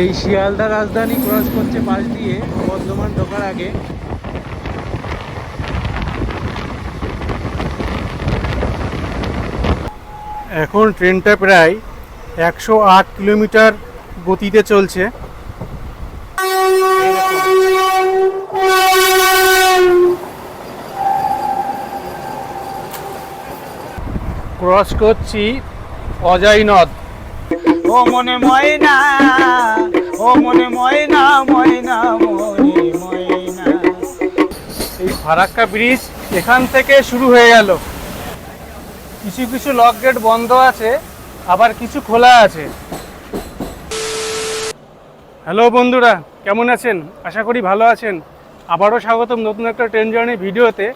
এই শিয়ালদা রাজধানী ক্রস করছে পাশ দিয়ে বর্ধমান ঢোকার আগে। এখন ট্রেনটা প্রায় একশো আট কিলোমিটার গতিতে চলছে। ক্রস করছি অজয় নদ। ও মনে ময়না, ও মনে ময়না ময়না, মনে ময়না। এই ফারাক্কা ব্রিজ এখান থেকে শুরু হয়ে গেল। কিছু কিছু লক গেট বন্ধ আছে, আবার কিছু খোলা আছে। হ্যালো বন্ধুরা, কেমন আছেন? আশা করি ভালো আছেন। আবারও স্বাগতম নতুন একটা ট্রেন জার্নি ভিডিওতে।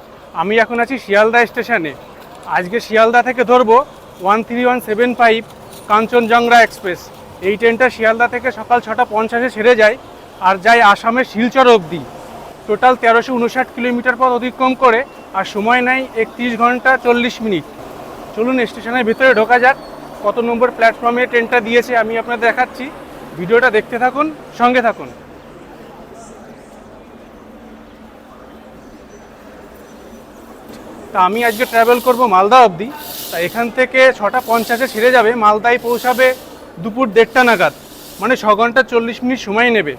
আমি এখন আছি শিয়ালদা স্টেশনে। আজকে শিয়ালদা থেকে ধরবো one three one seven five Kanchenjunga express. এই ট্রেনটা শিয়ালদা থেকে সকাল ছটা পঞ্চাশে ছেড়ে যায় আর যায় আসামের শিলচর অবধি। টোটাল তেরোশো উনষাট কিলোমিটার পথ অতিক্রম করে আর সময় নেয় একত্রিশ ঘণ্টা চল্লিশ মিনিট। চলুন স্টেশনের ভিতরে ঢোকা যাক। কত নম্বর প্ল্যাটফর্মে ট্রেনটা দিয়েছে আমি আপনাদের দেখাচ্ছি। ভিডিওটা দেখতে থাকুন, সঙ্গে থাকুন। তা আমি আজকে ট্রাভেল করব মালদা অবধি। তা এখান থেকে ছটা পঞ্চাশে ছেড়ে যাবে, মালদায় পৌঁছাবে দুপুর দেড়টা নাগাদ। মানে ছ ঘণ্টা চল্লিশ মিনিট সময় নেবে।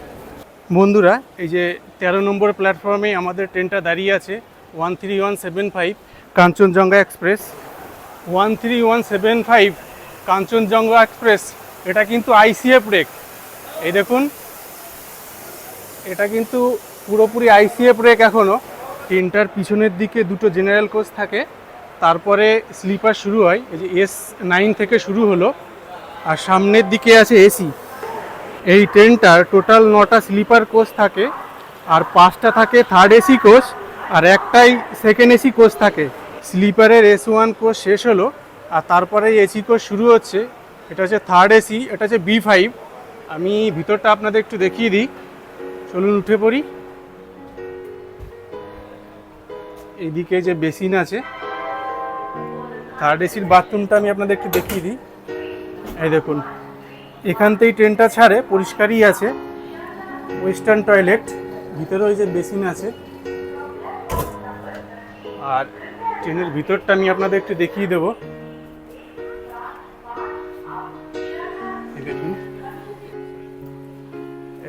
বন্ধুরা, এই যে তেরো নম্বর প্ল্যাটফর্মে আমাদের ট্রেনটা দাঁড়িয়ে আছে one three one seven five Kanchenjunga express one three one seven five Kanchenjunga express এটা কিন্তু আইসিএফ রেক এই দেখুন, এটা কিন্তু পুরোপুরি আইসিএফ রেক এখনও ট্রেনটার পিছনের দিকে দুটো জেনারেল কোচ থাকে। তারপরে স্লিপার শুরু হয়, এই যে এস নাইন থেকে শুরু হলো, আর সামনের দিকে আছে এসি এই ট্রেনটার টোটাল নটা স্লিপার কোচ থাকে, আর পাঁচটা থাকে থার্ড এসি কোচ আর একটাই সেকেন্ড এসি কোচ থাকে। স্লিপারের এস ওয়ান কোচ শেষ হলো, আর তারপরে এসি কোচ শুরু হচ্ছে। এটা হচ্ছে থার্ড এসি এটা হচ্ছে বি ফাইভ আমি ভিতরটা আপনাদের একটু দেখিয়ে দিই। চলুন উঠে পড়ি। এইদিকে যে বেসিন আছে থার্ড এসির বাথরুমটা আমি আপনাদের একটু দেখিয়ে দিই। এই দেখুন, এখান থেকেই ট্রেনটা ছাড়ে, পরিষ্কারই আছে। ওয়েস্টার্ন টয়লেট ভিতরে ওই যে বেসিন আছে। আর ট্রেনের ভিতরটা আমি আপনাদের একটু দেখিয়ে দেবো।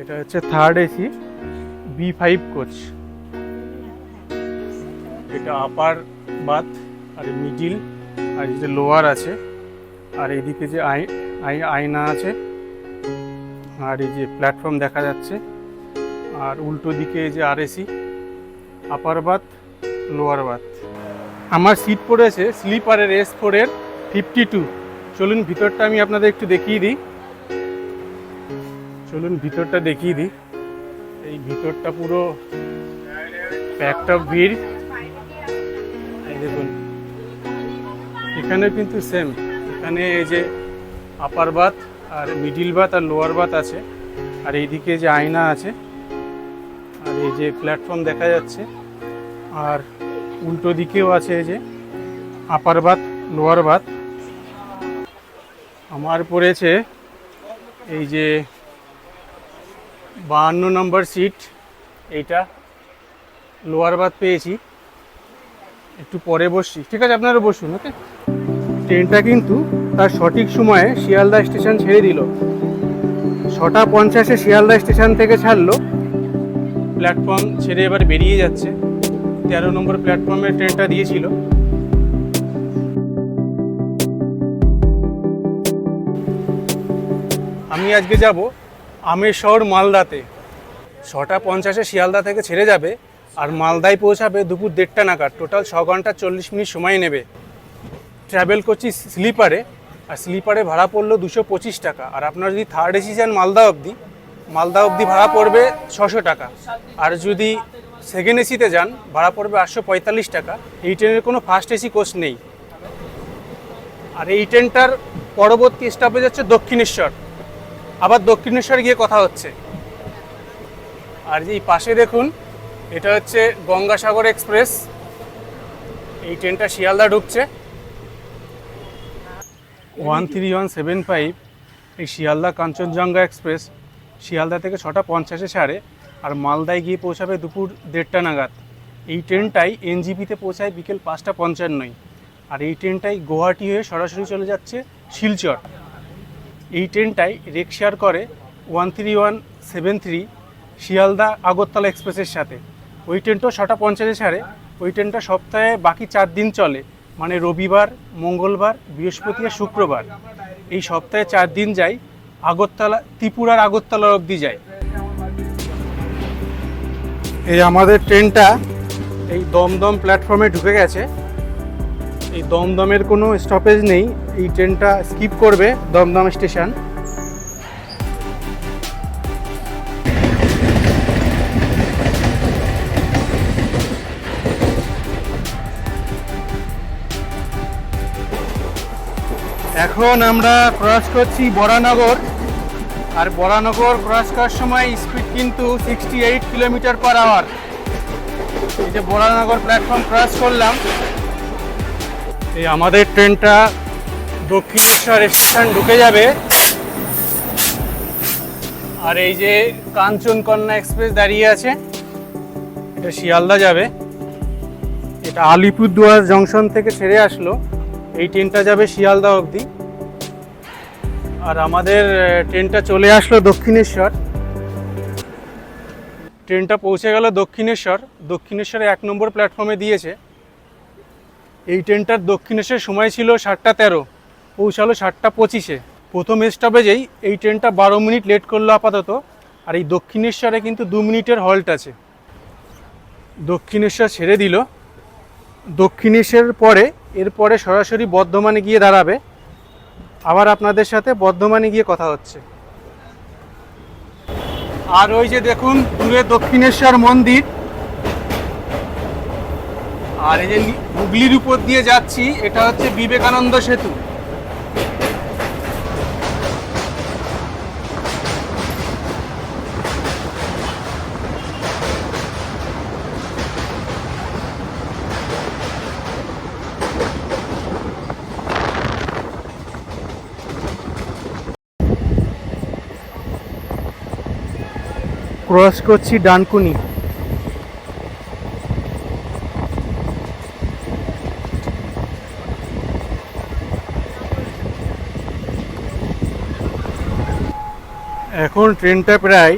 এটা হচ্ছে third AC B five coach এটা আপার বাথ আর মিডিল আর যে লোয়ার আছে, আর এইদিকে যে আই আয়না আছে, আর এই যে প্ল্যাটফর্ম দেখা যাচ্ছে, আর উল্টো দিকে যে RAC upper berth lower berth আমার সিট পড়েছে স্লিপারের এস ফোরের ফিফটি টু চলুন ভিতরটা আমি আপনাদের একটু দেখিয়ে দিই। চলুন ভিতরটা দেখিয়ে দিই। এই ভিতরটা পুরো প্যাকড অফ ভিড়। দেখুন। এখানেও কিন্তু সেম এখানে এই যে আপার বাথ আর মিডিল বাথ আর লোয়ার বাথ আছে। আর এইদিকে যে আয়না আছে, আর এই যে প্ল্যাটফর্ম দেখা যাচ্ছে। আর উল্টো দিকেও আছে এই যে আপার বাথ লোয়ার বাথ আমার পড়েছে এই যে বাহান্ন নম্বর সিট এইটা লোয়ার বাথ পেয়েছি। একটু পরে বসছি। ঠিক আছে, আপনারা বসুন, ওকে? ট্রেনটা কিন্তু তার সঠিক সময়ে শিয়ালদা স্টেশন ছেড়ে দিল। ছটা পঞ্চাশে শিয়ালদা স্টেশন থেকে ছাড়লো। প্ল্যাটফর্ম ছেড়ে এবার বেরিয়ে যাচ্ছে। তেরো নম্বর প্ল্যাটফর্মে ট্রেনটা দিয়েছিল। আমি আজকে যাব আমের শহর মালদাতে। ছটা পঞ্চাশে শিয়ালদা থেকে ছেড়ে যাবে আর মালদায় পৌঁছাবে দুপুর দেড়টা নাগাদ। টোটাল ছ ঘণ্টা চল্লিশ মিনিট সময় নেবে। ট্রাভেল করছি স্লিপারে আর স্লিপারে ভাড়া পড়ল দুশো পঁচিশ টাকা। আর আপনারা যদি থার্ড এসি যান মালদা অবধি মালদা অবধি ভাড়া পড়বে ছশো টাকা। আর যদি সেকেন্ড এসিতে যান, ভাড়া পড়বে আটশো পঁয়তাল্লিশ টাকা। এই ট্রেনের কোনো ফার্স্ট এসি কোচ নেই। আর এই ট্রেনটার পরবর্তী স্টপেজ হচ্ছে দক্ষিণেশ্বর। আবার দক্ষিণেশ্বর গিয়ে কথা হচ্ছে। আর এই পাশে দেখুন এটা হচ্ছে গঙ্গাসাগর এক্সপ্রেস। এই ট্রেনটা শিয়ালদা ঢুকছে। One three one seven five, এই শিয়ালদা কাঞ্চনজঙ্ঘা এক্সপ্রেস। শিয়ালদা থেকে ছটা পঞ্চাশে ছাড়ে আর মালদায় গিয়ে পৌঁছাবে দুপুর দেড়টা নাগাদ। এই ট্রেনটাই এনজিপিতে পৌঁছায় বিকেল পাঁচটা পঞ্চান্নয়। আর এই ট্রেনটাই গুয়াহাটি হয়ে সরাসরি চলে যাচ্ছে শিলচর। এই ট্রেনটাই রেক শেয়ার করে one three one seven three Sealdah Agartala এক্সপ্রেসের সাথে। ওই ট্রেনটাও ছটা পঞ্চাশে ছাড়ে। ওই ট্রেনটা সপ্তাহে বাকি চার দিন চলে। মানে রবিবার, মঙ্গলবার, বৃহস্পতি আর শুক্রবার। এই সপ্তাহে চার দিন যায় আগরতলা, ত্রিপুরার আগরতলা অবধি যায় এই আমাদের ট্রেনটা এই দমদম প্ল্যাটফর্মে ঢুকে গেছে। এই দমদমের কোনো স্টপেজ নেই। এই ট্রেনটা স্কিপ করবে দমদম স্টেশন। এখন আমরা ক্রস করছি বরানগর। আর বরানগর ক্রস করার সময় স্পিড কিন্তু sixty eight kilometre per hour এই যে বরানগর প্ল্যাটফর্ম ক্রস করলাম। এই আমাদের ট্রেনটা দক্ষিণেশ্বর স্টেশন ঢুকে যাবে। আর এই যে কাঞ্চন কন্যা এক্সপ্রেস দাঁড়িয়ে আছে। এটা শিয়ালদা যাবে। এটা আলিপুরদুয়ার জংশন থেকে ছেড়ে আসলো। এই ট্রেনটা যাবে শিয়ালদা অবধি। আর আমাদের ট্রেনটা চলে আসলো দক্ষিণেশ্বর। ট্রেনটা পৌঁছে গেল দক্ষিণেশ্বর। দক্ষিণেশ্বরে এক নম্বর প্ল্যাটফর্মে দিয়েছে। এই ট্রেনটার দক্ষিণেশ্বর সময় ছিল সাতটা তেরো, পৌঁছালো সাতটা পঁচিশে। প্রথম স্টপেজেই এই ট্রেনটা বারো মিনিট লেট করল আপাতত, আর এই দক্ষিণেশ্বরে কিন্তু দু মিনিটের হল্ট আছে। দক্ষিণেশ্বর ছেড়ে দিল। দক্ষিণেশ্বরের পরে, এরপরে সরাসরি বর্ধমানে গিয়ে দাঁড়াবে। আবার আপনাদের সাথে বর্ধমানে গিয়ে কথা হচ্ছে। আর ওই যে দেখুন দূরে দক্ষিণেশ্বর মন্দির। আর এই যে হুগলির উপর দিয়ে যাচ্ছি, এটা হচ্ছে বিবেকানন্দ সেতু। ক্রস করছি ডানকুনি। এখন ট্রেনটা প্রায়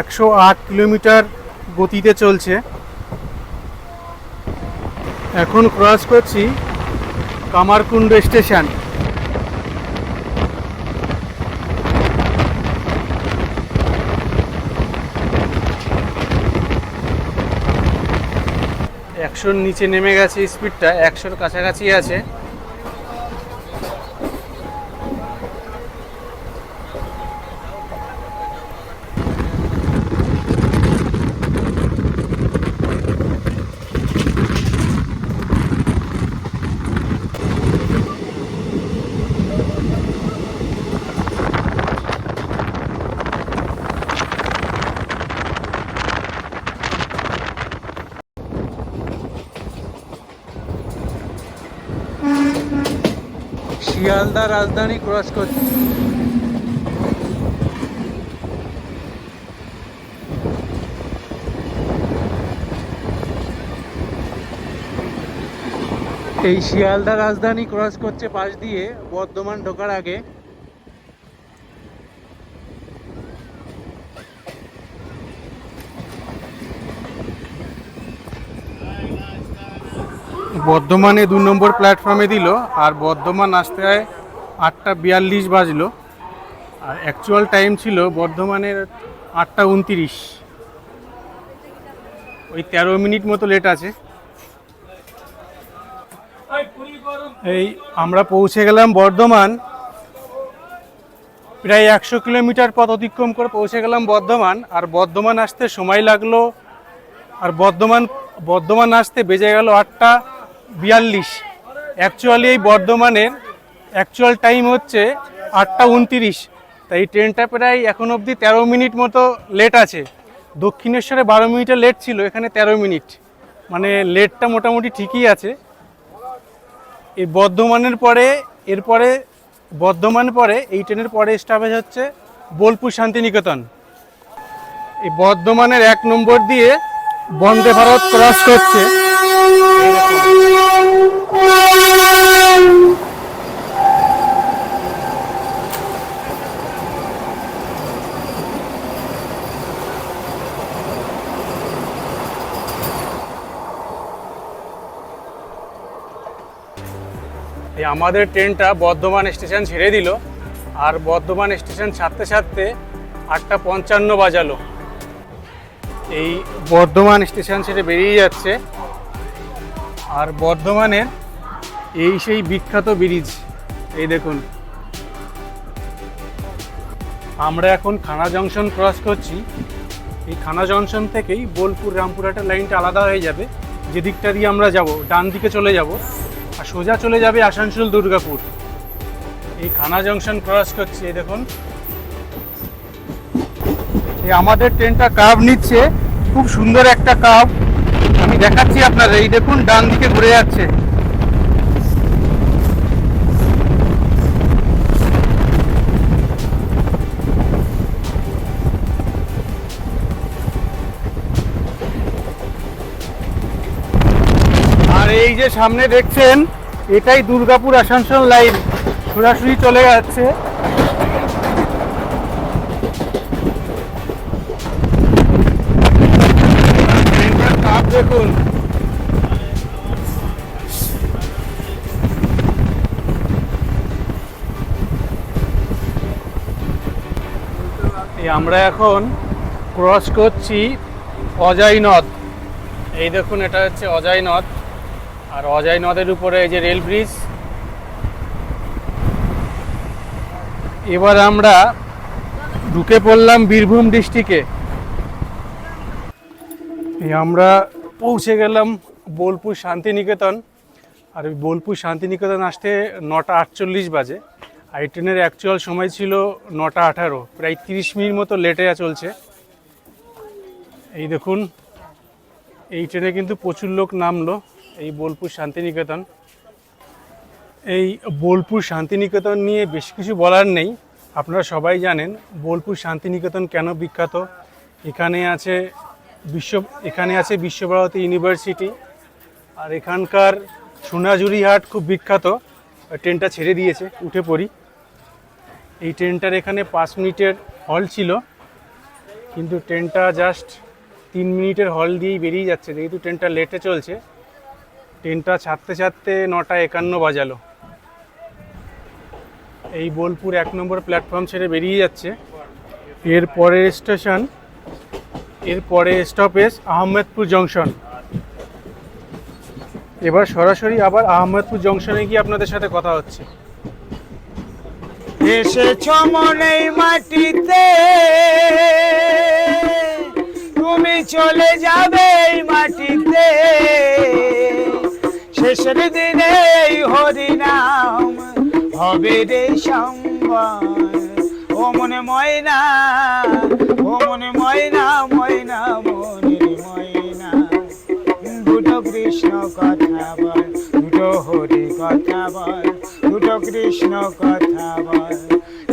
একশো আট কিলোমিটার গতিতে চলছে। এখন ক্রস করছি কামারকুণ্ড স্টেশন। একশোর নিচে নেমে গেছে স্পিডটা একশোর কাছাকাছি আছে। শিয়ালদা রাজধানী ক্রস করছে এই শিয়ালদা রাজধানী ক্রস করছে পাশ দিয়ে বর্ধমান ঢোকার আগে। বর্ধমানে দু নম্বর প্ল্যাটফর্মে দিল, আর বর্ধমান আসতে আটটা বিয়াল্লিশ বাজলো। আর অ্যাকচুয়াল টাইম ছিল বর্ধমানের আটটা উনতিরিশ। ওই তেরো মিনিট মতো লেট আছে। এই আমরা পৌঁছে গেলাম বর্ধমান। প্রায় একশো কিলোমিটার পথ অতিক্রম করে পৌঁছে গেলাম বর্ধমান। আর বর্ধমান আসতে সময় লাগল। আর বর্ধমান বর্ধমান আসতে বেজে গেল আটটা। বিয়াল্লিশ। অ্যাকচুয়ালি এই বর্ধমানের অ্যাকচুয়াল টাইম হচ্ছে আটটা উনতিরিশ। তাই এই ট্রেনটা প্রায় এখন অবধি তেরো মিনিট মতো লেট আছে। দক্ষিণেশ্বরে বারো মিনিটের লেট ছিল, এখানে তেরো মিনিট। মানে লেটটা মোটামুটি ঠিকই আছে। এই বর্ধমানের পরে, এরপরে, বর্ধমান পরে, এই ট্রেনের পরে স্টপেজ হচ্ছে বোলপুর শান্তিনিকেতন। এই বর্ধমানের এক নম্বর দিয়ে বন্দে ভারত ক্রস করছে। আমাদের ট্রেনটা বর্ধমান স্টেশন ছেড়ে দিল আর বর্ধমান স্টেশন ছাড়তে ছাড়তে আটটা পঞ্চান্ন বাজালো। এই বর্ধমান স্টেশন ছেড়ে বেরিয়ে যাচ্ছে আর বর্ধমানের এই সেই বিখ্যাত ব্রিজ, এই দেখুন। আমরা এখন খানা জংশন ক্রস করছি। এই খানা জংশন থেকেই বোলপুর রামপুরহাটের লাইনটা আলাদা হয়ে যাবে। যেদিকটা দিয়ে আমরা যাব, ডান দিকে চলে যাব। আর সোজা চলে যাবে আসানসোল দুর্গাপুর। এই খানা জংশন ক্রস করছে, এই দেখুন। এই আমাদের ট্রেনটা কার্ভ নিচ্ছে। খুব সুন্দর একটা আমি দেখাচ্ছি আপনার এই দেখুন, ডান দিকে ঘুরে যাচ্ছে। আর এই যে সামনে দেখছেন, এটাই দুর্গাপুর আসানসোল লাইন। সরাসরি চলে যাচ্ছে। এই আমরা এখন ক্রস করছি অজয় নদ। এই দেখুন, এটা হচ্ছে অজয় নদ। আর অজয় নদের উপরে এই যে রেল ব্রিজ। এবার আমরা ঢুকে পড়লাম বীরভূম ডিস্ট্রিক্টে। আমরা পৌঁছে গেলাম বোলপুর শান্তিনিকেতন। আর ওই বোলপুর শান্তিনিকেতন আসতে নটা আটচল্লিশ বাজে। আর এই ট্রেনের অ্যাকচুয়াল সময় ছিল নটা আঠারো, প্রায় তিরিশ মিনিট মতো লেটে চলছে। এই দেখুন, এই ট্রেনে কিন্তু প্রচুর লোক নামলো এই বোলপুর শান্তিনিকেতন। এই বোলপুর শান্তিনিকেতন নিয়ে বেশ কিছু বলার নেই। আপনারা সবাই জানেন বোলপুর শান্তিনিকেতন কেন বিখ্যাত? এখানে আছে বিশ্ব, এখানে আছে বিশ্বভারতী ইউনিভার্সিটি। আর এখানকার সোনাঝুরি হাট খুব বিখ্যাত। ট্রেনটা ছেড়ে দিয়েছে, উঠে পড়ি। এই ট্রেনটার এখানে পাঁচ মিনিটের হল ছিল। কিন্তু ট্রেনটা জাস্ট তিন মিনিটের হল দিয়েই বেরিয়ে যাচ্ছে। যেহেতু ট্রেনটা লেটে চলছে, ট্রেনটা ছাড়তে ছাড়তে নটা একান্ন বাজালো। এই বোলপুর এক নম্বর প্ল্যাটফর্ম ছেড়ে বেরিয়ে যাচ্ছে। এর পরের স্টেশন এর পরে স্টপেজ আহমেদপুর জংশন এবার সরাসরি আবার আহমেদপুর জংশনে গিয়ে আপনাদের সাথে কথা হচ্ছে। মাটিতে, তুমি চলে যাবে মাটিতে। শেষের দিনে হরিনাম হবে রে সম্বল ও মনে ময়না, ও মনে ময়না ময়না মনে ময়না। দুটো কৃষ্ণ কথা বল, দুটো হরি কথা বল, দুটো কৃষ্ণ কথা বল।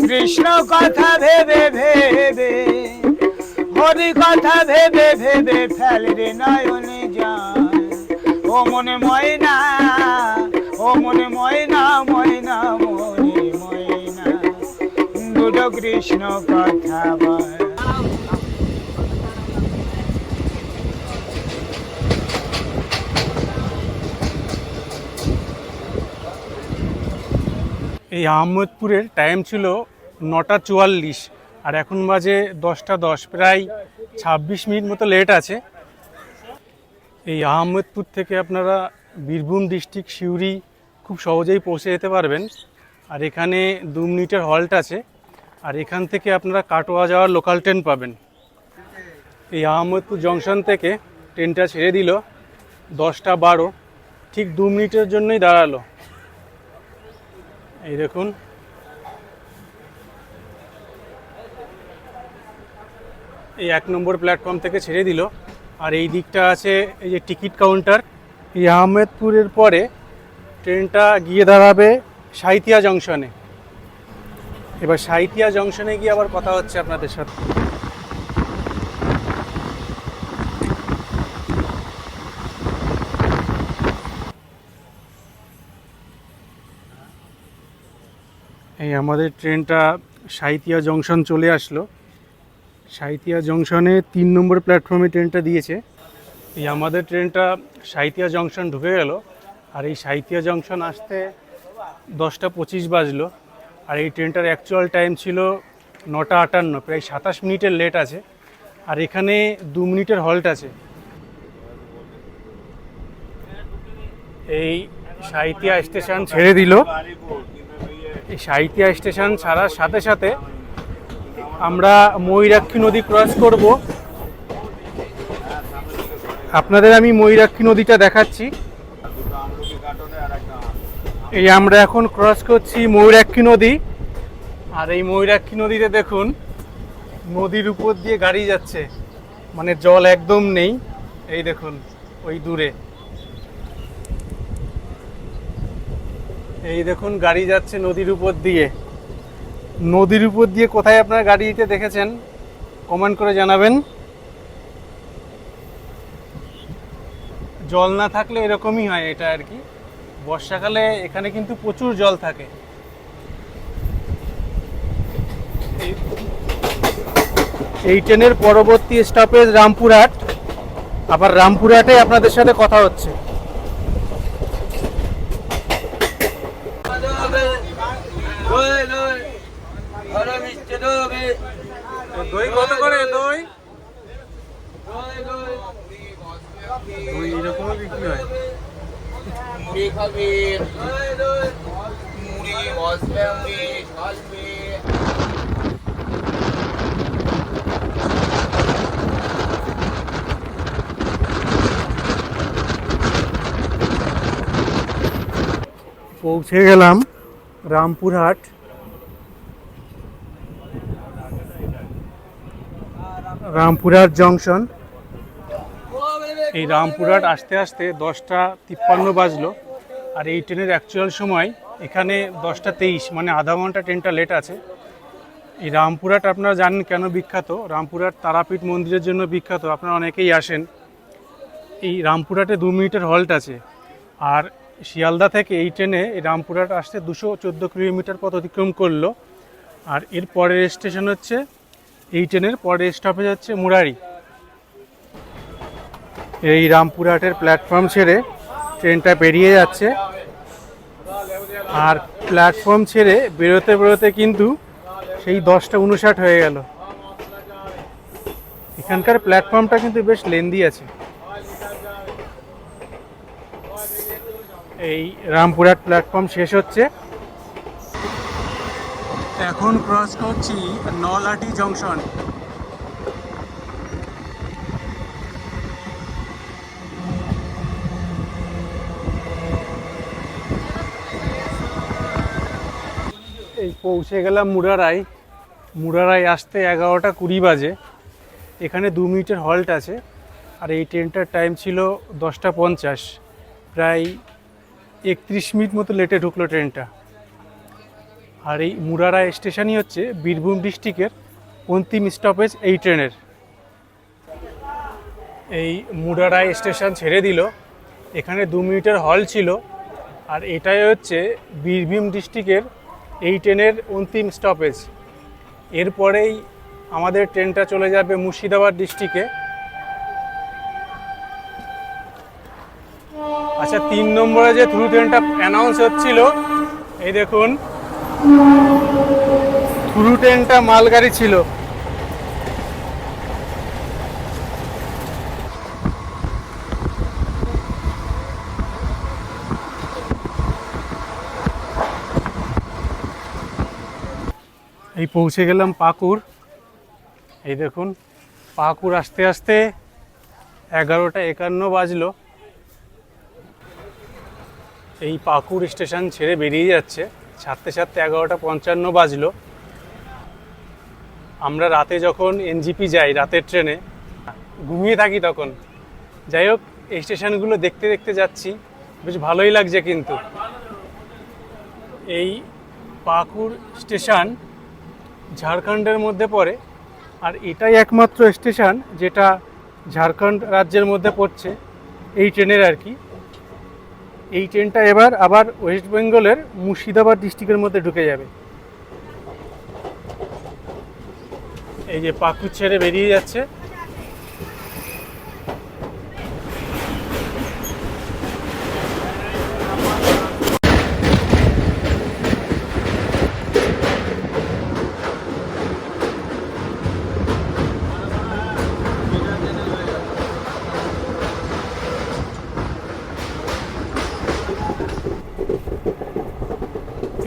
কৃষ্ণ কথা ভেবে ভেবে, হরি কথা ভেবে ভেবে ফেল রে নয়নে যায় ও মনে ময়না, ও মনে ময়না ময়না এই আহমেদপুরের টাইম ছিল নটা চুয়াল্লিশ, আর এখন বাজে দশটা দশ, প্রায় ছাব্বিশ মিনিট মতো লেট আছে। এই আহমেদপুর থেকে আপনারা বীরভূম ডিস্ট্রিক্ট সিউড়ি খুব সহজেই পৌঁছে যেতে পারবেন। আর এখানে দু মিনিটের হল্ট আছে। আর এখান থেকে আপনারা কাটোয়া যাওয়ার লোকাল ট্রেন পাবেন। এই আহমেদপুর জংশন থেকে ট্রেনটা ছেড়ে দিল, দশটা বারো, ঠিক দু মিনিটের জন্যই দাঁড়াল। এই দেখুন। এই এক নম্বর প্ল্যাটফর্ম থেকে ছেড়ে দিল। আর এই দিকটা আছে এই যে টিকিট কাউন্টার এই আহমেদপুরের পরে ট্রেনটা গিয়ে দাঁড়াবে সাইথিয়া জংশনে এবার সাইতিয়া জংশনে গিয়ে আবার কথা হচ্ছে আপনাদের সাথে। এই আমাদের ট্রেনটা সাইতিয়া জংশন চলে আসলো। সাইতিয়া জংশনে তিন নম্বর প্ল্যাটফর্মে ট্রেনটা দিয়েছে। এই আমাদের ট্রেনটা সাইতিয়া জংশন ঢুকে গেল। আর এই সাইতিয়া জংশন আসতে দশটা পঁচিশ বাজলো। আর এই ট্রেনটার অ্যাকচুয়াল টাইম ছিল নটা আটান্ন, প্রায় সাতাশ মিনিটের লেট আছে। আর এখানে দু মিনিটের হল্ট আছে। এই সাইতিয়া স্টেশন ছেড়ে দিল। এই সাইতিয়া স্টেশন ছাড়ার সাথে সাথে আমরা ময়ূরাক্ষী নদী ক্রস করব। আপনাদের আমি ময়ূরাক্ষী নদীটা দেখাচ্ছি। এই আমরা এখন ক্রস করছি ময়ূরাক্ষী নদী। আর এই ময়ূরাক্ষী নদীতে দেখুন, নদীর উপর দিয়ে গাড়ি যাচ্ছে। মানে জল একদম নেই। এই দেখুন, ওই দূরে। এই দেখুন, গাড়ি যাচ্ছে নদীর উপর দিয়ে। নদীর উপর দিয়ে কোথায় আপনারা গাড়িতে দেখেছেন? কমেন্ট করে জানাবেন। জল না থাকলে এরকমই হয়, এটা আর কি। বর্ষাকালে এখানে কিন্তু প্রচুর জল থাকে। এই- ট্রেনের পরবর্তী স্টপেজ রামপুরহাট। আবার রামপুরহাটে আপনাদের সাথে কথা হচ্ছে দই কত করে দই দই এরকমও বিক্রি হয় পৌঁছে গেলাম রামপুরহাট। রামপুরহাট জংশন। এই রামপুরহাট আসতে আসতে দশটা তিপ্পান্ন বাজলো, আর এই ট্রেনের অ্যাকচুয়াল সময় এখানে দশটা তেইশ মানে আধা ঘণ্টা ট্রেনটা লেট আছে। এই রামপুরহাট আপনারা জানেন কেন বিখ্যাত? রামপুরহাট তারাপীঠ মন্দিরের জন্য বিখ্যাত, আপনারা অনেকেই আসেন। এই রামপুরহাটে দু মিনিটের হল্ট আছে। আর শিয়ালদা থেকে এই ট্রেনে রামপুরহাট আসতে দুশো চোদ্দ কিলোমিটার পথ অতিক্রম করল। আর এর পরের স্টেশন হচ্ছে, এই ট্রেনের পরের স্টপেজ হচ্ছে মুরারি। এই রামপুরহাটের প্ল্যাটফর্ম ছেড়ে ট্রেনটা বেরিয়ে যাচ্ছে। আর প্ল্যাটফর্ম ছেড়ে বেরোতে বেরোতে কিন্তু সেই দশটা উনষাট হয়ে গেল। এখানকার প্ল্যাটফর্মটা কিন্তু বেশ লেন্দি আছে। এই রামপুরহাট প্ল্যাটফর্ম শেষ হচ্ছে। এখন ক্রস করছি নলাটি জংশন এই পৌঁছে গেলাম মুরারাই। মুরারাই আসতে এগারোটা কুড়ি বাজে। এখানে দু মিনিটের হল্ট আছে। আর এই ট্রেনটার টাইম ছিল দশটা পঞ্চাশ। প্রায় একত্রিশ মিনিট মতো লেটে ঢুকলো ট্রেনটা আর এই মুরারাই স্টেশনই হচ্ছে বীরভূম ডিস্ট্রিক্টের অন্তিম স্টপেজ এই ট্রেনের এই মুরারাই স্টেশন ছেড়ে দিল। এখানে দু মিনিটের হল ছিল। আর এটাই হচ্ছে বীরভূম ডিস্ট্রিক্টের এই ট্রেনের অন্তিম স্টপেজ এরপরেই আমাদের ট্রেনটা চলে যাবে মুর্শিদাবাদ ডিস্ট্রিক্টে আচ্ছা তিন নম্বরে যে থ্রু ট্রেনটা অ্যানাউন্স হচ্ছিল, এই দেখুন। থ্রু ট্রেনটা মালগাড়ি ছিল। এই পৌঁছে গেলাম পাকুর। এই দেখুন, পাকুর আসতে আসতে এগারোটা একান্ন বাজলো। এই পাকুর স্টেশন ছেড়ে বেরিয়ে যাচ্ছে। ছাড়তে ছাড়তে এগারোটা পঞ্চান্ন বাজলো। আমরা রাতে যখন এনজিপি যাই, রাতের ট্রেনে, ঘুমিয়ে থাকি তখন। যাই হোক, এই স্টেশনগুলো দেখতে দেখতে যাচ্ছি। বেশ ভালোই লাগছে কিন্তু। এই পাকুর স্টেশন ঝাড়খণ্ডের মধ্যে পড়ে। আর এটাই একমাত্র স্টেশন যেটা ঝাড়খণ্ড রাজ্যের মধ্যে পড়ছে, এই ট্রেনের আর কি। এই ট্রেনটা এবার আবার ওয়েস্ট বেঙ্গলের মুর্শিদাবাদ ডিস্ট্রিক্টের মধ্যে ঢুকে যাবে। এই যে পাকুর ছেড়ে বেরিয়ে যাচ্ছে।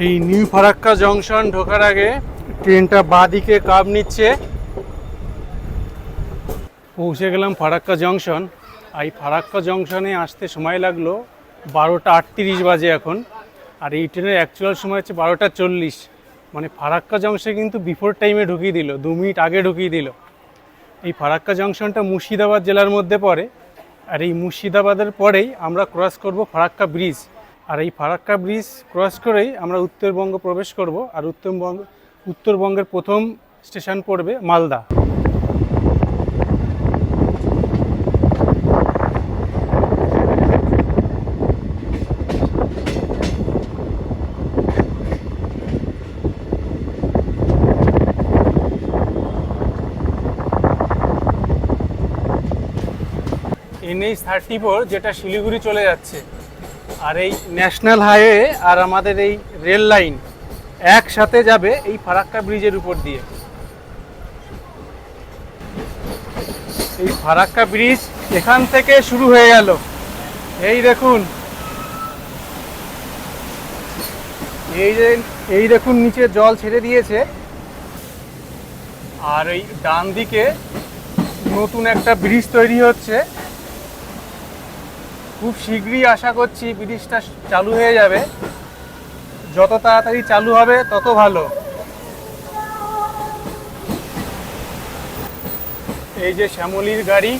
এই নিউ ফারাক্কা জংশন ঢোকার আগে ট্রেনটা বাঁ দিকে কাব নিচ্ছে। পৌঁছে গেলাম ফারাক্কা জংশন। আর এই ফারাক্কা জংশনে আসতে সময় লাগল বারোটা আটত্রিশ বাজে এখন। আর এই ট্রেনের অ্যাকচুয়াল সময় হচ্ছে বারোটা চল্লিশ। মানে ফারাক্কা জংশন কিন্তু বিফোর টাইমে ঢুকিয়ে দিল, দু মিনিট আগে ঢুকিয়ে দিল। এই ফারাক্কা জংশনটা মুর্শিদাবাদ জেলার মধ্যে পড়ে। আর এই মুর্শিদাবাদের পরেই আমরা ক্রস করব ফারাক্কা ব্রিজ আর এই ফারাক্কা ব্রিজ ক্রস করেই আমরা উত্তরবঙ্গ প্রবেশ করব, আর উত্তরবঙ্গ উত্তরবঙ্গের প্রথম স্টেশন পড়বে মালদা। এনএইচ থার্টি ফোর, যেটা শিলিগুড়ি চলে যাচ্ছে। আর এই ন্যাশনাল হাইওয়ে আর আমাদের এই রেল লাইন একসাথে যাবে এই ফারাক্কা ব্রিজের উপর দিয়ে। এই ফারাক্কা ব্রিজ এখান থেকে শুরু হয়ে গেল। এই দেখুন। এই যে, এই দেখুন, নিচে জল ছেড়ে দিয়েছে। আর এই ডান দিকে নতুন একটা ব্রিজ তৈরি হচ্ছে। খুব শীঘ্রই আশা করছি ব্রিজটা চালু হয়ে যাবে। যত তাড়াতাড়ি চালু হবে, তত ভালো। এই যে শ্যামলির গাড়ি।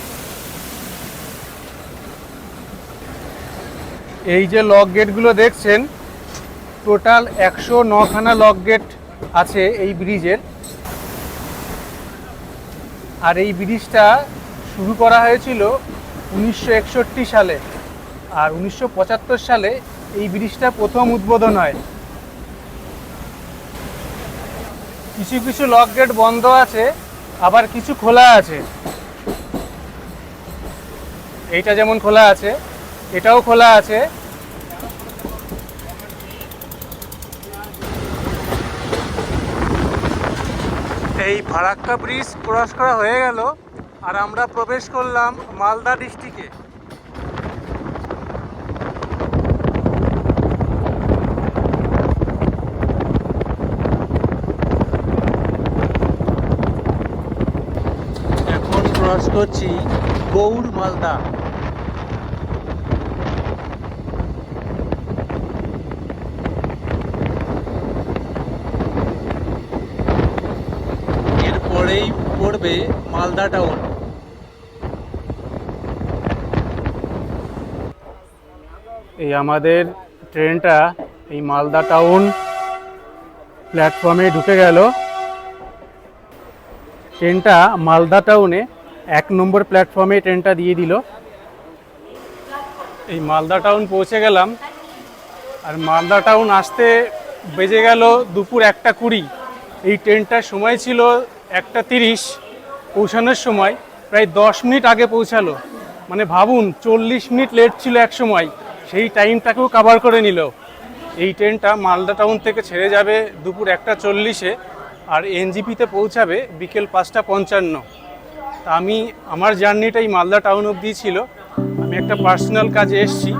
এই যে লক গেটগুলো দেখছেন, টোটাল একশো নখানা লক গেট আছে এই ব্রিজের। আর এই ব্রিজটা শুরু করা হয়েছিল উনিশশো একষট্টি সালে। আর উনিশশো পঁচাত্তর সালে এই ব্রিজটা প্রথম উদ্বোধন হয়। কিছু কিছু লক গেট বন্ধ আছে, আবার কিছু খোলা আছে। এইটা যেমন খোলা আছে, এটাও খোলা আছে। এই ফারাক্কা ব্রিজ ক্রস করা হয়ে গেল, আর আমরা প্রবেশ করলাম মালদা ডিস্ট্রিক্টে এখন করছি গৌড় মালদা। এরপরেই পড়বে মালদা টাউন। এই আমাদের ট্রেনটা এই মালদা টাউন প্ল্যাটফর্মে ঢুকে গেল। ট্রেনটা মালদা টাউনে এক নম্বর প্ল্যাটফর্মে ট্রেনটা দিয়ে দিল। এই মালদা টাউন পৌঁছে গেলাম। আর মালদা টাউন আসতে বেজে গেল দুপুর একটা কুড়ি। এই ট্রেনটার সময় ছিল একটা তিরিশ, পৌঁছানোর সময় প্রায় দশ মিনিট আগে পৌঁছালো। মানে ভাবুন, চল্লিশ মিনিট লেট ছিল এক সময়। সেই টাইমটাকেও কাভার করে নিল। এই ট্রেনটা মালদা টাউন থেকে ছেড়ে যাবে দুপুর একটা চল্লিশে, আর এনজিপিতে পৌঁছাবে বিকেল পাঁচটা পঞ্চান্ন। তা আমি আমার জার্নিটাই মালদা টাউন অবধি ছিল। আমি একটা পার্সোনাল কাজে এসেছি।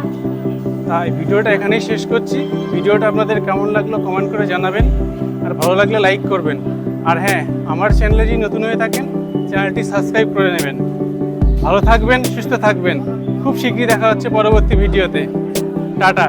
তাই ভিডিওটা এখানেই শেষ করছি। ভিডিওটা আপনাদের কেমন লাগল কমেন্ট করে জানাবেন। আর ভালো লাগলে লাইক করবেন। আর হ্যাঁ আমার চ্যানেলে যদি নতুন হয়ে থাকেন, চ্যানেলটি সাবস্ক্রাইব করে নেবেন। ভালো থাকবেন, সুস্থ থাকবেন। খুব শীঘ্রই দেখা হচ্ছে পরবর্তী ভিডিওতে। টাটা।